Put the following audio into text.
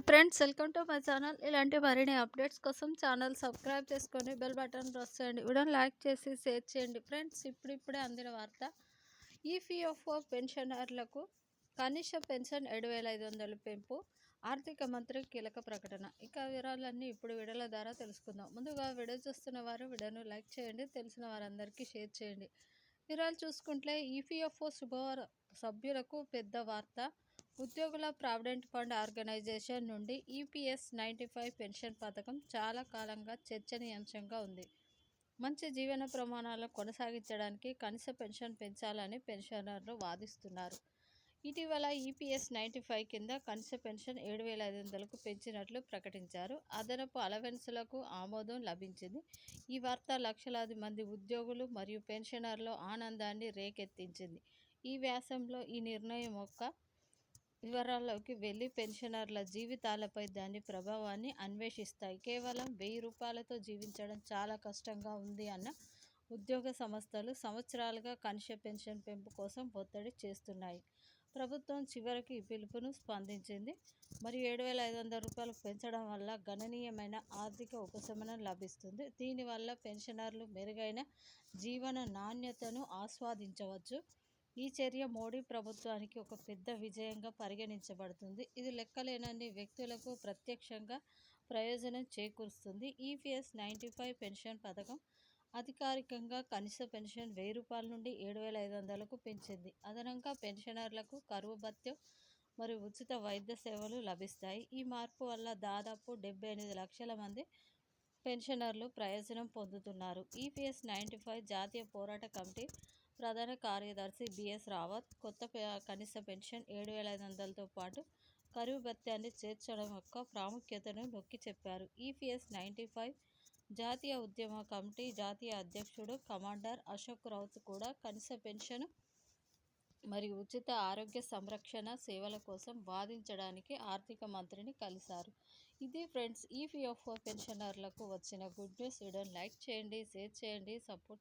Hi friends welcome to my channel. ఇలాంటి మరిన్ని updates కోసం ఛానల్ సబ్స్క్రైబ్ చేసుకొని బెల్ బటన్ ప్రెస్ చేయండి. వీడియోని లైక్ చేసి షేర్ చేయండి. ఫ్రెండ్స్ ఇప్పుడిప్పుడే అందిన వార్త. ఈపీఎఫ్ఓ పెన్షనర్లకు కనిష్ట పెన్షన్ ఏడు వేల ఐదు వందల పెంపు. ఆర్థిక మంత్రి కీలక ప్రకటన. ఇక వివరాలన్నీ ఇప్పుడు వీడియోల ద్వారా తెలుసుకుందాం. ముందుగా వీడియో చూస్తున్న వారు వీడియోను లైక్ చేయండి. తెలిసిన వారందరికీ షేర్ చేయండి. వివరాలు చూసుకుంటే ఈపీఎఫ్ఓ శుభవార సభ్యులకు పెద్ద వార్త. ఉద్యోగుల ప్రావిడెంట్ ఫండ్ ఆర్గనైజేషన్ నుండి ఈపీఎస్ నైంటీ ఫైవ్ పెన్షన్ పథకం చాలా కాలంగా చర్చనీయాంశంగా ఉంది. మంచి జీవన ప్రమాణాలను కొనసాగించడానికి కనీస పెన్షన్ పెంచాలని పెన్షనర్లు వాదిస్తున్నారు. ఇటీవల ఈపీఎస్ నైంటీ ఫైవ్ కింద కనీస పెన్షన్ ఏడు వేల ఐదు వందలకు పెంచినట్లు ప్రకటించారు. అదనపు అలవెన్సులకు ఆమోదం లభించింది. ఈ వార్త లక్షలాది మంది ఉద్యోగులు మరియు పెన్షనర్లు ఆనందాన్ని రేకెత్తించింది. ఈ వ్యాసంలో ఈ నిర్ణయం యొక్క వివరాల్లోకి వెళ్ళి పెన్షనర్ల జీవితాలపై దాని ప్రభావాన్ని అన్వేషిస్తాయి. కేవలం వెయ్యి రూపాయలతో జీవించడం చాలా కష్టంగా ఉంది అన్న ఉద్యోగ సంస్థలు సంవత్సరాలుగా కనిష్ట పెన్షన్ పెంపు కోసం ఒత్తిడి చేస్తున్నాయి. ప్రభుత్వం చివరికి ఈ పిలుపును స్పందించింది. మరి ఏడు వేల ఐదు వందల రూపాయలు పెంచడం వల్ల గణనీయమైన ఆర్థిక ఉపశమనం లభిస్తుంది. దీనివల్ల పెన్షనర్లు మెరుగైన జీవన నాణ్యతను ఆస్వాదించవచ్చు. ఈ చర్య మోడీ ప్రభుత్వానికి ఒక పెద్ద విజయంగా పరిగణించబడుతుంది. ఇది లెక్కలేనన్ని వ్యక్తులకు ప్రత్యక్షంగా ప్రయోజనం చేకూరుస్తుంది. ఈపీఎస్ నైంటీ ఫైవ్ పెన్షన్ పథకం అధికారికంగా కనీస పెన్షన్ వెయ్యి రూపాయల నుండి ఏడు వేల ఐదు వందలకు పెంచింది. అదనంగా పెన్షనర్లకు కరువు భత్యం మరియు ఉచిత వైద్య సేవలు లభిస్తాయి. ఈ మార్పు వల్ల దాదాపు డెబ్బై ఎనిమిది లక్షల మంది పెన్షనర్లు ప్రయోజనం పొందుతున్నారు. ఈపీఎస్ నైంటీ ఫైవ్ జాతీయ పోరాట కమిటీ ప్రధాన కార్యదర్శి బిఎస్ రావత్ కొత్త కనీస పెన్షన్ ఏడు వేల ఐదు వందలతో పాటు కరువు భత్యాన్ని చేర్చడం యొక్క ప్రాముఖ్యతను నొక్కి చెప్పారు. ఈపీఎస్ నైంటీ ఫైవ్ జాతీయ ఉద్యమ కమిటీ జాతీయ అధ్యక్షుడు కమాండర్ అశోక్ రౌత్ కూడా కనీస పెన్షన్ మరియు ఉచిత ఆరోగ్య సంరక్షణ సేవల కోసం వాదించడానికి ఆర్థిక మంత్రిని కలిశారు. ఇది ఫ్రెండ్స్ ఈపీఎఫ్ఓ పెన్షనర్లకు వచ్చిన గుడ్ న్యూస్. వీడియోని లైక్ చేయండి షేర్ చేయండి సపోర్ట్